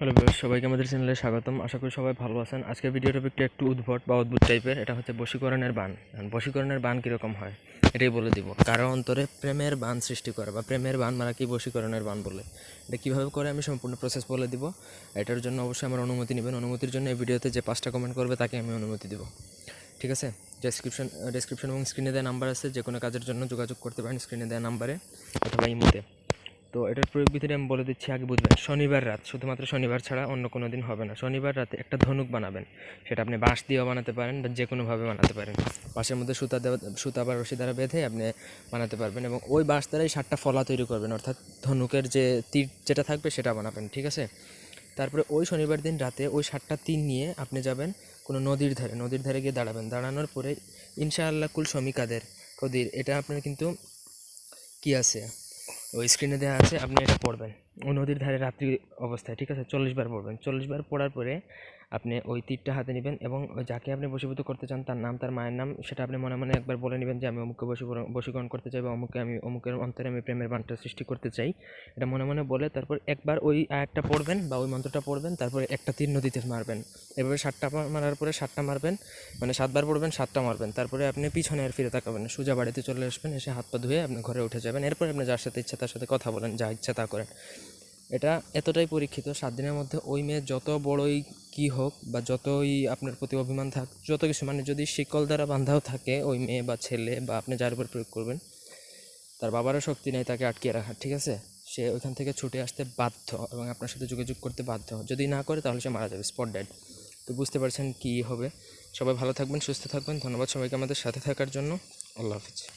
Hello সবাইকে আমাদের চ্যানেলে স্বাগতম। আশা করি সবাই ভালো আছেন। আজকের ভিডিও টপিকটা একটু উদ্ভট বা অদ্ভুত টাইপের এটা হচ্ছে বশীকরণের বান। বশীকরণের বান কীরকম হয়, এটাই বলে দিব। কারও অন্তরে প্রেমের বান সৃষ্টি করে, বা প্রেমের বান মারা কি বশীকরণের বান বলে? এটা কীভাবে করে আমি সম্পূর্ণ প্রসেস বলে দিব। এটার জন্য অবশ্যই আমার অনুমতি নেবেন। অনুমতির জন্য এই ভিডিওতে যে পাঁচটা কমেন্ট করবে, তাকে আমি অনুমতি দেবো। ঠিক আছে? ডেসক্রিপশন ডেসক্রিপশন এবং স্ক্রিনে দেওয়া নাম্বার আছে। যে কোনো কাজের জন্য যোগাযোগ করতে পারেন স্ক্রিনে দেওয়া নাম্বারে অথবা ইমোতে তো এটার প্রয়োগ বিধিটা আমি বলে দিচ্ছি, আগে বুঝবেন, শনিবার রাত, শুধুমাত্র শনিবার ছাড়া অন্য কোনো দিন হবে না। শনিবার রাতে একটা ধনুক বানাবেন, সেটা আপনি বাঁশ দিয়েও বানাতে পারেন বা যে কোনোভাবে বানাতে পারেন। বাঁশের মধ্যে সুতা দেওয়া, সুতা বা রশি দ্বারা বেঁধে আপনি বানাতে পারবেন এবং ওই বাঁশ দ্বারাই ষাটটা ফলা তৈরি করবেন, অর্থাৎ ধনুকের যে তীর যেটা থাকবে সেটা বানাবেন, ঠিক আছে? তারপরে ওই শনিবার দিন রাতে ওই ষাটটা তীর নিয়ে আপনি যাবেন কোনো নদীর ধারে নদীর ধারে গিয়ে দাঁড়াবেন। দাঁড়ানোর পরে ইনশাআল্লাহ কুল শ্রমিকাদের কদির, এটা আপনার কিন্তু কি আছে? ওই স্ক্রিনে দেওয়া আছে আপনি এটা পড়বেন। নদীর ধারে রাত্রি অবস্থায়, ঠিক আছে? চল্লিশ বার পড়বেন। চল্লিশ বার পড়ার পরে আপনি ওই তীরটা হাতে নেবেন এবং যাকে আপনি বশীভূত করতে চান, তার নাম, তার মায়ের নাম, সেটা আপনি মনে মনে একবার বলে নেবেন যে, আমি অমুককে বশীকরণ বশীকরণ করতে চাই বা অমুকে আমি, অমুকের অন্তরে আমি প্রেমের বানটা সৃষ্টি করতে চাই। এটা মনে মনে বলে তারপর একবার ওই আয়াতটা পড়বেন বা ওই মন্ত্রটা পড়বেন, তারপরে একটা তীর নদীতে মারবেন। এভাবে সাতটা মারার পরে সাতটা মারবেন মানে সাতবার পড়বেন, সাতটা মারবেন। তারপরে আপনি পিছনে আর ফিরে তাকাবেন সোজা বাড়িতে চলে আসবেন, এসে হাত পা ধুয়ে আপনি ঘরে উঠে যাবেন। এরপর আপনি যার সাথে ইচ্ছা, তার সাথে কথা বলেন, যা ইচ্ছা তা করেন। এটা এতটাই পরীক্ষিত, সাত দিনের মধ্যে ওই মেয়ে যত বড়ই কি হোক বা যতই আপনার প্রতি অভিমান থাক, যত কিছু মানে যদি শিকল দ্বারা বান্ধাও থাকে ওই মেয়ে বা ছেলে বা আপনি যার উপর প্রয়োগ করবেন, তার বাবারও শক্তি নেই তাকে আটকিয়ে রাখার, ঠিক আছে? সে ওইখান থেকে ছুটে আসতে বাধ্য এবং আপনার সাথে যোগাযোগ করতে বাধ্য। যদি না করে তাহলে সে মারা যাবে স্পট ডেড তো বুঝতে পারছেন কী হবে। সবাই ভালো থাকবেন, সুস্থ থাকবেন। ধন্যবাদ সবাইকে আমাদের সাথে থাকার জন্য। আল্লাহ হাফিজ।